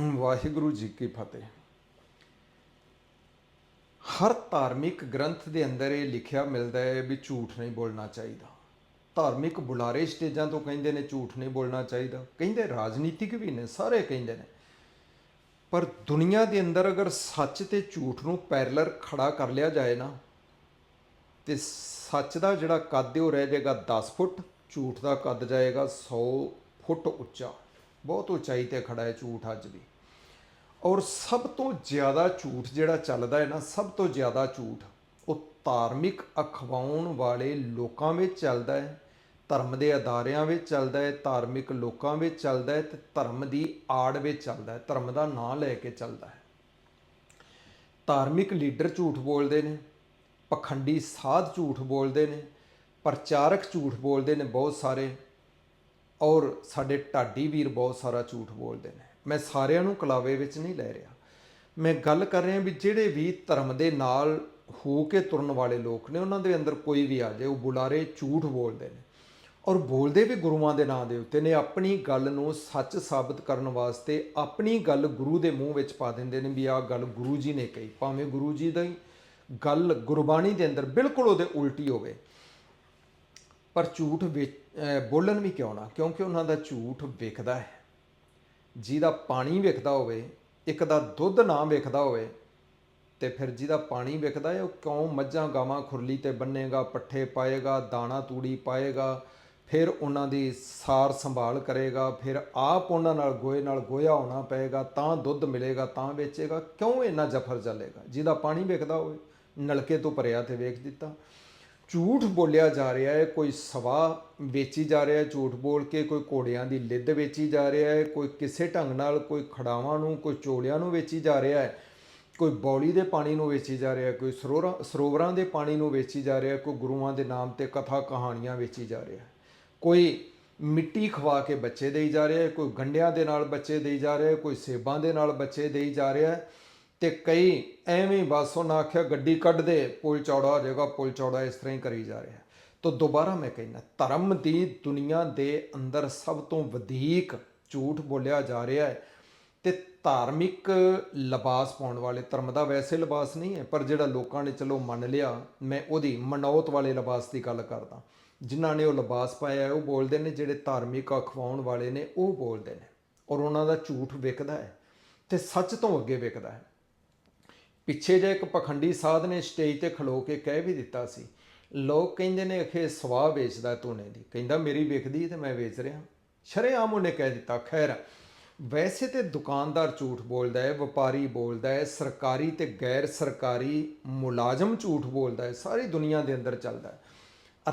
ਵਾਹਿਗੁਰੂ ਜੀ ਕੀ ਫਤਿਹ। ਹਰ ਧਾਰਮਿਕ ਗ੍ਰੰਥ ਦੇ ਅੰਦਰ ਇਹ ਲਿਖਿਆ ਮਿਲਦਾ ਹੈ ਵੀ ਝੂਠ ਨਹੀਂ ਬੋਲਣਾ ਚਾਹੀਦਾ। ਧਾਰਮਿਕ ਬੁਲਾਰੇ ਸਟੇਜਾਂ ਤੋਂ ਕਹਿੰਦੇ ਨੇ ਝੂਠ ਨਹੀਂ ਬੋਲਣਾ ਚਾਹੀਦਾ। ਕਹਿੰਦੇ ਰਾਜਨੀਤਿਕ ਵੀ ਨੇ, ਸਾਰੇ ਕਹਿੰਦੇ ਨੇ। ਪਰ ਦੁਨੀਆ ਦੇ ਅੰਦਰ ਅਗਰ ਸੱਚ ਤੇ ਝੂਠ ਨੂੰ ਪੈਰਲਰ ਖੜਾ ਕਰ ਲਿਆ ਜਾਏ ਨਾ, ਤੇ ਸੱਚ ਦਾ ਜਿਹੜਾ ਕੱਦ ਹੈ ਉਹ ਰਹਿ ਜਾਏਗਾ 10 ਫੁੱਟ, ਝੂਠ ਦਾ ਕੱਦ ਜਾਏਗਾ 100 ਫੁੱਟ ਉੱਚਾ। ਬਹੁਤ ਉਚਾਈ ਤੇ ਖੜਾ ਹੈ ਝੂਠ ਅੱਜ ਵੀ। ਔਰ ਸਭ ਤੋਂ ਜ਼ਿਆਦਾ ਝੂਠ ਜਿਹੜਾ ਚੱਲਦਾ ਹੈ ਨਾ, ਸਭ ਤੋਂ ਜ਼ਿਆਦਾ ਝੂਠ ਉਹ ਧਾਰਮਿਕ ਅਖਵਾਉਣ ਵਾਲੇ ਲੋਕਾਂ ਵਿੱਚ ਚੱਲਦਾ ਹੈ, ਧਰਮ ਦੇ ਅਦਾਰਿਆਂ ਵਿੱਚ ਚੱਲਦਾ ਹੈ, ਧਾਰਮਿਕ ਲੋਕਾਂ ਵਿੱਚ ਚੱਲਦਾ ਹੈ ਤੇ ਧਰਮ ਦੀ ਆੜ ਵਿੱਚ ਚੱਲਦਾ ਹੈ, ਧਰਮ ਦਾ ਨਾਂ ਲੈ ਕੇ ਚੱਲਦਾ ਹੈ। ਧਾਰਮਿਕ ਲੀਡਰ ਝੂਠ ਬੋਲਦੇ ਨੇ, ਪਖੰਡੀ ਸਾਧ ਝੂਠ ਬੋਲਦੇ ਨੇ, ਪ੍ਰਚਾਰਕ ਝੂਠ ਬੋਲਦੇ ਨੇ ਬਹੁਤ ਸਾਰੇ। ਔਰ ਸਾਡੇ ਢਾਡੀ ਵੀਰ ਬਹੁਤ ਸਾਰਾ ਝੂਠ ਬੋਲਦੇ ਨੇ। ਮੈਂ ਸਾਰਿਆਂ ਨੂੰ ਕਲਾਵੇ ਵਿੱਚ ਨਹੀਂ ਲੈ ਰਿਹਾ। ਮੈਂ ਗੱਲ ਕਰ ਰਿਹਾ ਵੀ ਜਿਹੜੇ ਵੀ ਧਰਮ ਦੇ ਨਾਲ ਹੋ ਕੇ ਤੁਰਨ ਵਾਲੇ ਲੋਕ ਨੇ, ਉਹਨਾਂ ਦੇ ਅੰਦਰ ਕੋਈ ਵੀ ਆ ਜਾਏ, ਉਹ ਬੁਲਾਰੇ ਝੂਠ ਬੋਲਦੇ ਨੇ। ਔਰ ਬੋਲਦੇ ਵੀ ਗੁਰੂਆਂ ਦੇ ਨਾਂ ਦੇ ਉੱਤੇ ਨੇ, ਆਪਣੀ ਗੱਲ ਨੂੰ ਸੱਚ ਸਾਬਤ ਕਰਨ ਵਾਸਤੇ ਆਪਣੀ ਗੱਲ ਗੁਰੂ ਦੇ ਮੂੰਹ ਵਿੱਚ ਪਾ ਦਿੰਦੇ ਨੇ ਵੀ ਆਹ ਗੱਲ ਗੁਰੂ ਜੀ ਨੇ ਕਹੀ। ਭਾਵੇਂ ਗੁਰੂ ਜੀ ਦੀ ਗੱਲ ਗੁਰਬਾਣੀ ਦੇ ਅੰਦਰ ਬਿਲਕੁਲ ਉਹਦੇ ਉਲਟੀ ਹੋਵੇ। ਪਰ ਝੂਠ ਵੇ- ਬੋਲਣ ਵੀ ਕਿਉਂ ਨਾ? ਕਿਉਂਕਿ ਉਹਨਾਂ ਦਾ ਝੂਠ ਵਿਕਦਾ ਹੈ। ਜਿਹਦਾ ਪਾਣੀ ਵਿਕਦਾ ਹੋਵੇ, ਇੱਕ ਦਾ ਦੁੱਧ ਨਾ ਵਿਕਦਾ ਹੋਵੇ, ਤੇ ਫਿਰ ਜਿਹਦਾ ਪਾਣੀ ਵਿਕਦਾ ਹੈ, ਉਹ ਕਿਉਂ ਮੱਝਾਂ ਗਾਵਾਂ ਖੁਰਲੀ ਤੇ ਬੰਨੇਗਾ, ਪੱਠੇ ਪਾਏਗਾ, ਦਾਣਾ ਤੂੜੀ ਪਾਏਗਾ, ਫਿਰ ਉਹਨਾਂ ਦੀ ਸਾਰ ਸੰਭਾਲ ਕਰੇਗਾ, ਫਿਰ ਆਪ ਉਹਨਾਂ ਨਾਲ ਗੋਏ ਨਾਲ ਗੋਇਆ ਹੋਣਾ ਪਏਗਾ, ਤਾਂ ਦੁੱਧ ਮਿਲੇਗਾ, ਤਾਂ ਵੇਚੇਗਾ, ਕਿਉਂ ਇੰਨਾ ਜਫਰ ਚੱਲੇਗਾ? ਜਿਹਦਾ ਪਾਣੀ ਵਿਕਦਾ ਹੋਵੇ, ਨਲਕੇ ਤੋਂ ਭਰਿਆ ਤੇ ਵੇਖ ਦਿੱਤਾ। ਝੂਠ ਬੋਲਿਆ ਜਾ ਰਿਹਾ ਹੈ ਕੋਈ ਸਵਾ ਵੇਚੀ ਜਾ ਰਿਹਾ ਹੈ ਝੂਠ ਬੋਲ ਕੇ ਕੋਈ ਘੋੜਿਆਂ ਦੀ ਲਿੱਦ ਵੇਚੀ ਜਾ ਰਿਹਾ ਹੈ ਕੋਈ ਕਿਸੇ ਢੰਗ ਨਾਲ ਕੋਈ ਖੜਾਵਾਂ ਨੂੰ ਕੋਈ ਚੋਲਿਆਂ ਨੂੰ ਵੇਚੀ ਜਾ ਰਿਹਾ ਹੈ ਕੋਈ ਬੌਲੀ ਦੇ ਪਾਣੀ ਨੂੰ ਵੇਚੀ ਜਾ ਰਿਹਾ ਕੋਈ ਸਰੋਵਰਾਂ ਸਰੋਵਰਾਂ ਦੇ ਪਾਣੀ ਨੂੰ ਵੇਚੀ ਜਾ ਰਿਹਾ ਕੋਈ ਗੁਰੂਆਂ ਦੇ ਨਾਮ ਤੇ ਕਥਾ ਕਹਾਣੀਆਂ ਵੇਚੀ ਜਾ ਰਿਹਾ ਕੋਈ ਮਿੱਟੀ ਖਵਾ ਕੇ ਬੱਚੇ ਦੇਈ ਜਾ ਰਿਹਾ ਹੈ ਕੋਈ ਗੰਡਿਆਂ ਦੇ ਨਾਲ ਬੱਚੇ ਦੇਈ ਜਾ ਰਿਹਾ ਕੋਈ ਸੇਬਾਂ ਦੇ ਨਾਲ ਬੱਚੇ ਦੇਈ ਜਾ ਰਿਹਾ ਤੇ ਕਈ ਐਵੇਂ ਹੀ ਬਸ ਉਹਨਾਂ ਆਖਿਆ, ਗੱਡੀ ਕੱਢ ਦੇ, ਪੁਲ ਚੌੜਾ ਹੋ ਜਾਏਗਾ, ਪੁਲ ਚੌੜਾ ਇਸ ਤਰ੍ਹਾਂ ਹੀ ਕਰੀ ਜਾ ਰਿਹਾ ਤਾਂ ਦੁਬਾਰਾ ਮੈਂ ਕਹਿੰਦਾ, ਧਰਮ ਦੀ ਦੁਨੀਆ ਦੇ ਅੰਦਰ ਸਭ ਤੋਂ ਵਧੇਕ ਝੂਠ ਬੋਲਿਆ ਜਾ ਰਿਹਾ ਹੈ ਤੇ ਧਾਰਮਿਕ ਲਿਬਾਸ ਪਾਉਣ ਵਾਲੇ ਧਰਮ ਦਾ ਵੈਸੇ ਲਿਬਾਸ ਨਹੀਂ ਹੈ, ਪਰ ਜਿਹੜਾ ਲੋਕਾਂ ਨੇ ਚਲੋ ਮੰਨ ਲਿਆ, ਮੈਂ ਉਹਦੀ ਮਨੌਤ ਵਾਲੇ ਲਿਬਾਸ ਦੀ ਗੱਲ ਕਰਦਾ। ਜਿਨ੍ਹਾਂ ਨੇ ਉਹ ਲਿਬਾਸ ਪਾਇਆ ਉਹ ਬੋਲਦੇ ਨੇ, ਜਿਹੜੇ ਧਾਰਮਿਕ ਅਖਵਾਉਣ ਵਾਲੇ ਨੇ, ਉਹ ਬੋਲਦੇ ਨੇ ਔਰ ਉਹਨਾਂ ਦਾ ਝੂਠ ਵਿਕਦਾ ਹੈ ਤੇ ਸੱਚ ਤੋਂ ਅੱਗੇ ਵਿਕਦਾ ਹੈ। ਪਿੱਛੇ ਜੇ ਇੱਕ ਪਖੰਡੀ ਸਾਧ ਨੇ ਸਟੇਜ ਤੇ ਖਲੋ ਕੇ ਕਹਿ ਵੀ ਦਿੱਤਾ ਸੀ, ਲੋਕ ਕਹਿੰਦੇ ਨੇ ਅਖੇ ਸਵਾਹ ਵੇਚਦਾ ਧੂਨੇ ਦੀ। ਕਹਿੰਦਾ, ਮੇਰੀ ਵਿਕਦੀ ਤੇ ਮੈਂ ਵੇਚ ਰਿਹਾ। ਸ਼ਰੇਆਮ ਉਹਨੇ ਕਹਿ ਦਿੱਤਾ, ਖੈਰ, ਵੈਸੇ ਤੇ ਦੁਕਾਨਦਾਰ ਝੂਠ ਬੋਲਦਾ ਹੈ, ਵਪਾਰੀ ਬੋਲਦਾ ਹੈ, ਸਰਕਾਰੀ ਤੇ ਗੈਰ ਸਰਕਾਰੀ ਮੁਲਾਜ਼ਮ ਝੂਠ ਬੋਲਦਾ ਹੈ, ਸਾਰੀ ਦੁਨੀਆ ਦੇ ਅੰਦਰ ਚੱਲਦਾ ਹੈ।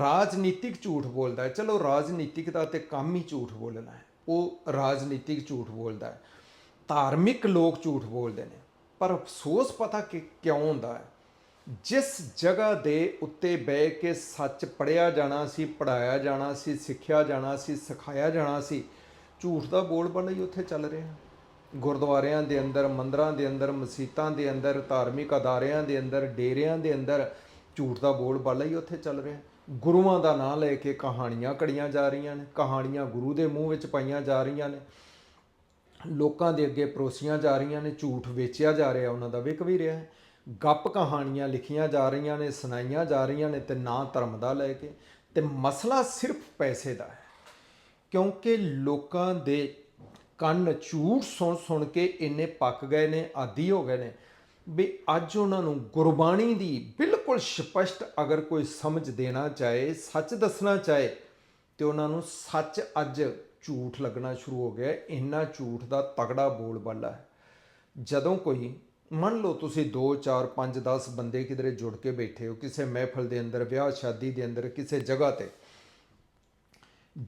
ਰਾਜਨੀਤਿਕ ਝੂਠ ਬੋਲਦਾ ਹੈ। ਚਲੋ, ਰਾਜਨੀਤਿਕ ਦਾ ਤੇ ਕੰਮ ਹੀ ਝੂਠ ਬੋਲਣਾ ਹੈ। ਉਹ ਰਾਜਨੀਤਿਕ ਝੂਠ ਬੋਲਦਾ ਹੈ। ਧਾਰਮਿਕ ਲੋਕ ਝੂਠ ਬੋਲਦੇ ਨੇ। ਪਰ ਅਫਸੋਸ ਪਤਾ ਕਿ ਕਿਉਂ ਹੁੰਦਾ ਹੈ? ਜਿਸ ਜਗ੍ਹਾ ਦੇ ਉੱਤੇ ਬਹਿ ਕੇ ਸੱਚ ਪੜਿਆ ਜਾਣਾ ਸੀ ਪੜਾਇਆ ਜਾਣਾ ਸੀ, ਸਿੱਖਿਆ ਜਾਣਾ ਸੀ, ਸਿਖਾਇਆ ਜਾਣਾ ਸੀ, ਝੂਠ ਦਾ ਬੋਲਬਾਲਾ ਹੀ ਉੱਥੇ ਚੱਲ ਰਿਹਾ। ਗੁਰਦੁਆਰਿਆਂ ਦੇ ਅੰਦਰ, ਮੰਦਰਾਂ ਦੇ ਅੰਦਰ ਮਸੀਤਾਂ ਦੇ ਅੰਦਰ, ਧਾਰਮਿਕ ਅਦਾਰਿਆਂ ਦੇ ਅੰਦਰ, ਡੇਰਿਆਂ ਦੇ ਅੰਦਰ ਝੂਠ ਦਾ ਬੋਲਬਾਲਾ ਹੀ ਉੱਥੇ ਚੱਲ ਰਿਹਾ। ਗੁਰੂਆਂ ਦਾ ਨਾਂ ਲੈ ਕੇ ਕਹਾਣੀਆਂ ਕੜੀਆਂ ਜਾ ਰਹੀਆਂ ਨੇ, ਕਹਾਣੀਆਂ ਗੁਰੂ ਦੇ ਮੂੰਹ ਵਿੱਚ ਪਾਈਆਂ ਜਾ ਰਹੀਆਂ ਨੇ। ਲੋਕਾਂ ਦੇ ਅੱਗੇ ਪਰੋਸੀਆਂ ਜਾ ਰਹੀਆਂ ਨੇ, ਝੂਠ ਵੇਚਿਆ ਜਾ ਰਿਹਾ ਉਹਨਾਂ ਦਾ, ਵਿਕ ਵੀ ਰਿਹਾ ਹੈ। ਗੱਪ ਕਹਾਣੀਆਂ ਲਿਖੀਆਂ ਜਾ ਰਹੀਆਂ ਨੇ, ਸੁਣਾਈਆਂ ਜਾ ਰਹੀਆਂ ਨੇ ਤੇ ਨਾ ਧਰਮ ਦਾ ਲੈ ਕੇ। ਤੇ ਮਸਲਾ ਸਿਰਫ ਪੈਸੇ ਦਾ ਹੈ, ਕਿਉਂਕਿ ਲੋਕਾਂ ਦੇ ਕੰਨ ਝੂਠ ਸੁਣ ਸੁਣ ਕੇ ਇੰਨੇ ਪੱਕ ਗਏ ਨੇ, ਆਦੀ ਹੋ ਗਏ ਨੇ, ਵੀ ਅੱਜ ਉਹਨਾਂ ਨੂੰ ਗੁਰਬਾਣੀ ਦੀ ਬਿਲਕੁਲ ਸਪਸ਼ਟ ਅਗਰ ਕੋਈ ਸਮਝ ਦੇਣਾ ਚਾਹੇ, ਸੱਚ ਦੱਸਣਾ ਚਾਹੇ, ਤੇ ਉਹਨਾਂ ਨੂੰ ਸੱਚ ਅੱਜ ਝੂਠ ਲੱਗਣਾ ਸ਼ੁਰੂ ਹੋ ਗਿਆ ਇੰਨਾ ਝੂਠ ਦਾ ਤਗੜਾ ਬੋਲਬਾਲਾ ਹੈ। ਜਦੋਂ ਕੋਈ, ਮੰਨ ਲਓ ਤੁਸੀਂ 2 4 5 10 ਬੰਦੇ ਕਿਧਰੇ ਜੁੜ ਕੇ ਬੈਠੇ ਹੋ, ਕਿਸੇ ਮਹਿਫਲ ਦੇ ਅੰਦਰ, ਵਿਆਹ ਸ਼ਾਦੀ ਦੇ ਅੰਦਰ, ਕਿਸੇ ਜਗ੍ਹਾ ਤੇ।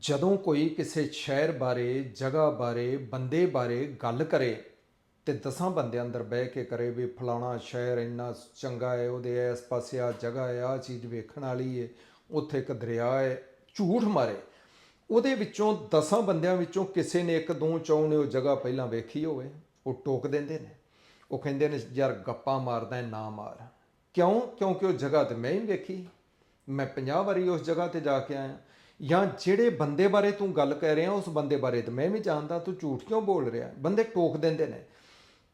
ਜਦੋਂ ਕੋਈ ਕਿਸੇ ਸ਼ਹਿਰ ਬਾਰੇ, ਜਗ੍ਹਾ ਬਾਰੇ, ਬੰਦੇ ਬਾਰੇ ਗੱਲ ਕਰੇ ਤੇ ਦਸਾਂ ਬੰਦਿਆਂ ਅੰਦਰ ਬਹਿ ਕੇ ਕਰੇ ਵੀ ਫਲਾਣਾ ਸ਼ਹਿਰ ਇੰਨਾ ਚੰਗਾ ਹੈ, ਉਹਦੇ ਇਸ ਪਾਸੇ ਆ ਜਗ੍ਹਾ ਹੈ ਆ ਚੀਜ਼ ਵੇਖਣ ਵਾਲੀ ਹੈ, ਉੱਥੇ ਇੱਕ ਦਰਿਆ ਹੈ, ਝੂਠ ਮਾਰੇ। ਉਹਦੇ ਵਿੱਚੋਂ ਦਸਾਂ ਬੰਦਿਆਂ ਵਿੱਚੋਂ ਕਿਸੇ ਨੇ ਇੱਕ ਦੋ ਚੌਂ ਨੇ ਉਹ ਜਗ੍ਹਾ ਪਹਿਲਾਂ ਵੇਖੀ ਹੋਵੇ, ਉਹ ਟੋਕ ਦਿੰਦੇ ਨੇ। ਉਹ ਕਹਿੰਦੇ ਨੇ, ਯਾਰ ਗੱਪਾਂ ਮਾਰਦਾ ਨਾ ਮਾਰ। ਕਿਉਂ? ਕਿਉਂਕਿ ਉਹ ਜਗ੍ਹਾ ਤੇ ਮੈਂ ਹੀ ਵੇਖੀ। ਮੈਂ 50 ਵਾਰੀ ਉਸ ਜਗ੍ਹਾ ਤੇ ਜਾ ਕੇ ਆਇਆ। ਜਾਂ ਜਿਹੜੇ ਬੰਦੇ ਬਾਰੇ ਤੂੰ ਗੱਲ ਕਹਿ ਰਿਹਾ, ਉਸ ਬੰਦੇ ਬਾਰੇ ਤਾਂ ਮੈਂ ਵੀ ਜਾਣਦਾ, ਤੂੰ ਝੂਠ ਕਿਉਂ ਬੋਲ ਰਿਹਾ? ਬੰਦੇ ਟੋਕ ਦਿੰਦੇ ਨੇ।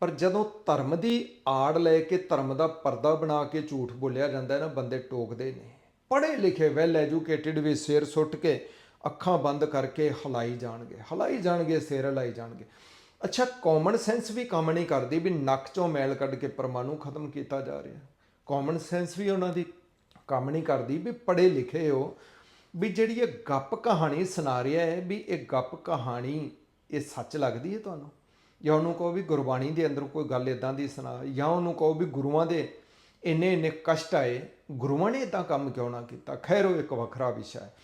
ਪਰ ਜਦੋਂ ਧਰਮ ਦੀ ਆੜ ਲੈ ਕੇ, ਧਰਮ ਦਾ ਪਰਦਾ ਬਣਾ ਕੇ ਝੂਠ ਬੋਲਿਆ ਜਾਂਦਾ ਹੈ ਨਾ, ਬੰਦੇ ਟੋਕਦੇ ਨੇ। ਪੜ੍ਹੇ ਲਿਖੇ, ਵੈਲ ਐਜੂਕੇਟਿਡ ਵੀ ਸਿਰ ਸੁੱਟ ਕੇ ਅੱਖਾਂ ਬੰਦ ਕਰਕੇ ਹਲਾਈ ਜਾਣਗੇ ਹਲਾਈ ਜਾਣਗੇ, ਸਿਰ ਹਲਾਈ ਜਾਣਗੇ। ਅੱਛਾ ਕਾਮਨ ਸੈਂਸ ਵੀ ਕੰਮ ਨਹੀਂ ਕਰਦੀ ਵੀ ਨੱਕ ਚੋਂ ਮੈਲ ਕੱਢ ਕੇ ਪਰਮਾਣੂ ਖਤਮ ਕੀਤਾ ਜਾ ਰਿਹਾ। ਕਾਮਨ ਸੈਂਸ ਵੀ ਉਹਨਾਂ ਦੀ ਕੰਮ ਨਹੀਂ ਕਰਦੀ ਵੀ ਪੜ੍ਹੇ ਲਿਖੇ ਹੋ, ਵੀ ਜਿਹੜੀ ਇਹ ਗੱਪ ਕਹਾਣੀ ਸੁਣਾ ਰਿਹਾ ਹੈ, ਵੀ ਇਹ ਗੱਪ ਕਹਾਣੀ ਇਹ ਸੱਚ ਲੱਗਦੀ ਹੈ ਤੁਹਾਨੂੰ? ਜਾਂ ਉਹਨੂੰ ਕਹੋ ਵੀ ਗੁਰਬਾਣੀ ਦੇ ਅੰਦਰ ਕੋਈ ਗੱਲ ਇਦਾਂ ਦੀ ਸੁਣਾ, ਜਾਂ ਉਹਨੂੰ ਕਹੋ ਵੀ ਗੁਰੂਆਂ ਦੇ ਇੰਨੇ ਇੰਨੇ ਕਸ਼ਟ ਆਏ, ਗੁਰੂਆਂ ਨੇ ਇਦਾਂ ਕੰਮ ਕਿਉਂ ਨਾ ਕੀਤਾ? ਖੈਰ, ਉਹ ਇੱਕ ਵੱਖਰਾ ਵਿਸ਼ਾ ਹੈ।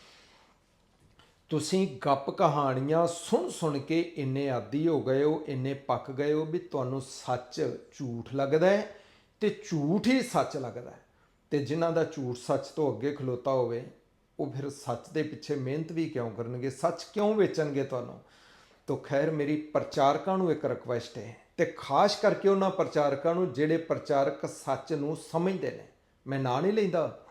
ਤੁਸੀਂ ਗੱਪ ਕਹਾਣੀਆਂ ਸੁਣ ਸੁਣ ਕੇ ਇੰਨੇ ਆਦੀ ਹੋ ਗਏ ਹੋ, ਇੰਨੇ ਪੱਕ ਗਏ ਹੋ ਵੀ ਤੁਹਾਨੂੰ ਸੱਚ ਝੂਠ ਲੱਗਦਾ ਹੈ ਤੇ ਝੂਠ ਹੀ ਸੱਚ ਲੱਗਦਾ ਹੈ। ਤੇ ਜਿਨ੍ਹਾਂ ਦਾ ਝੂਠ ਸੱਚ ਤੋਂ ਅੱਗੇ ਖਲੋਤਾ ਹੋਵੇ, ਉਹ ਫਿਰ ਸੱਚ ਦੇ ਪਿੱਛੇ ਮਿਹਨਤ ਵੀ ਕਿਉਂ ਕਰਨਗੇ? ਸੱਚ ਕਿਉਂ ਵੇਚਣਗੇ ਤੁਹਾਨੂੰ? ਤੋ ਖੈਰ, ਮੇਰੀ ਪ੍ਰਚਾਰਕਾਂ ਨੂੰ ਇੱਕ ਰਿਕੁਐਸਟ ਹੈ ਤੇ ਖਾਸ ਕਰਕੇ ਉਹਨਾਂ ਪ੍ਰਚਾਰਕਾਂ ਨੂੰ ਜਿਹੜੇ ਪ੍ਰਚਾਰਕ ਸੱਚ ਨੂੰ ਸਮਝਦੇ ਨੇ। ਮੈਂ ਨਾਂ ਨਹੀਂ ਲੈਂਦਾ।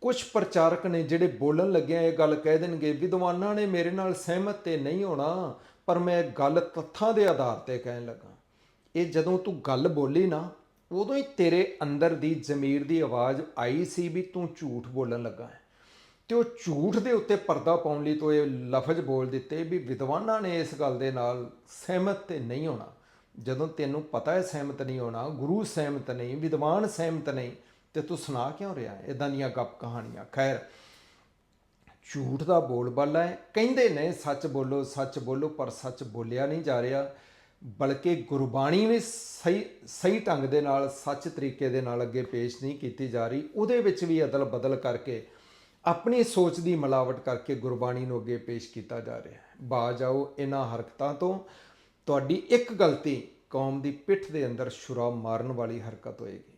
ਕੁਝ ਪ੍ਰਚਾਰਕ ਨੇ ਜਿਹੜੇ ਬੋਲਣ ਲੱਗਿਆ ਇਹ ਗੱਲ ਕਹਿ ਦੇਣਗੇ, ਵਿਦਵਾਨਾਂ ਨੇ ਮੇਰੇ ਨਾਲ ਸਹਿਮਤ ਤੇ ਨਹੀਂ ਹੋਣਾ, ਪਰ ਮੈਂ ਗੱਲ ਤੱਥਾਂ ਦੇ ਆਧਾਰ ਤੇ ਕਹਿਣ ਲੱਗਾ। ਇਹ ਜਦੋਂ ਤੂੰ ਗੱਲ ਬੋਲੀ ਨਾ, ਉਦੋਂ ਹੀ ਤੇਰੇ ਅੰਦਰ ਦੀ ਜ਼ਮੀਰ ਦੀ ਆਵਾਜ਼ ਆਈ ਸੀ ਵੀ ਤੂੰ ਝੂਠ ਬੋਲਣ ਲੱਗਾ ਹੈ। ਤੇ ਉਹ ਝੂਠ ਦੇ ਉੱਤੇ ਪਰਦਾ ਪਾਉਣ ਲਈ ਤੂੰ ਇਹ ਲਫ਼ਜ਼ ਬੋਲ ਦਿੱਤੇ ਵੀ ਵਿਦਵਾਨਾਂ ਨੇ ਇਸ ਗੱਲ ਦੇ ਨਾਲ ਸਹਿਮਤ ਤੇ ਨਹੀਂ ਹੋਣਾ। ਜਦੋਂ ਤੈਨੂੰ ਪਤਾ ਹੈ ਸਹਿਮਤ ਨਹੀਂ ਹੋਣਾ, ਗੁਰੂ ਸਹਿਮਤ ਨਹੀਂ, ਵਿਦਵਾਨ ਸਹਿਮਤ ਨਹੀਂ ਤੇ ਤੂੰ ਸੁਣਾ ਕਿਉਂ ਰਿਹਾ ਇਦਾਂ ਦੀਆਂ ਗੱਪ ਕਹਾਣੀਆਂ। ਖੈਰ, ਝੂਠ ਦਾ ਬੋਲਬਾਲਾ ਹੈ। ਕਹਿੰਦੇ ਨੇ, ਸੱਚ ਬੋਲੋ ਸੱਚ ਬੋਲੋ, ਪਰ ਸੱਚ ਬੋਲਿਆ ਨਹੀਂ ਜਾ ਰਿਹਾ। ਬਲਕਿ ਗੁਰਬਾਣੀ ਵੀ ਸਹੀ ਸਹੀ ਢੰਗ ਦੇ ਨਾਲ, ਸੱਚ ਤਰੀਕੇ ਦੇ ਨਾਲ ਅੱਗੇ ਪੇਸ਼ ਨਹੀਂ ਕੀਤੀ ਜਾ ਰਹੀ। ਉਹਦੇ ਵਿੱਚ ਵੀ ਅਦਲ ਬਦਲ ਕਰਕੇ, ਆਪਣੀ ਸੋਚ ਦੀ ਮਿਲਾਵਟ ਕਰਕੇ ਗੁਰਬਾਣੀ ਨੂੰ ਅੱਗੇ ਪੇਸ਼ ਕੀਤਾ ਜਾ ਰਿਹਾ ਹੈ। ਬਾਜ ਆਓ ਇਹਨਾਂ ਹਰਕਤਾਂ ਤੋਂ। ਤੁਹਾਡੀ ਇੱਕ ਗਲਤੀ ਕੌਮ ਦੀ ਪਿੱਠ ਦੇ ਅੰਦਰ ਛੁਰਾ ਮਾਰਨ ਵਾਲੀ ਹਰਕਤ ਹੋਏਗੀ।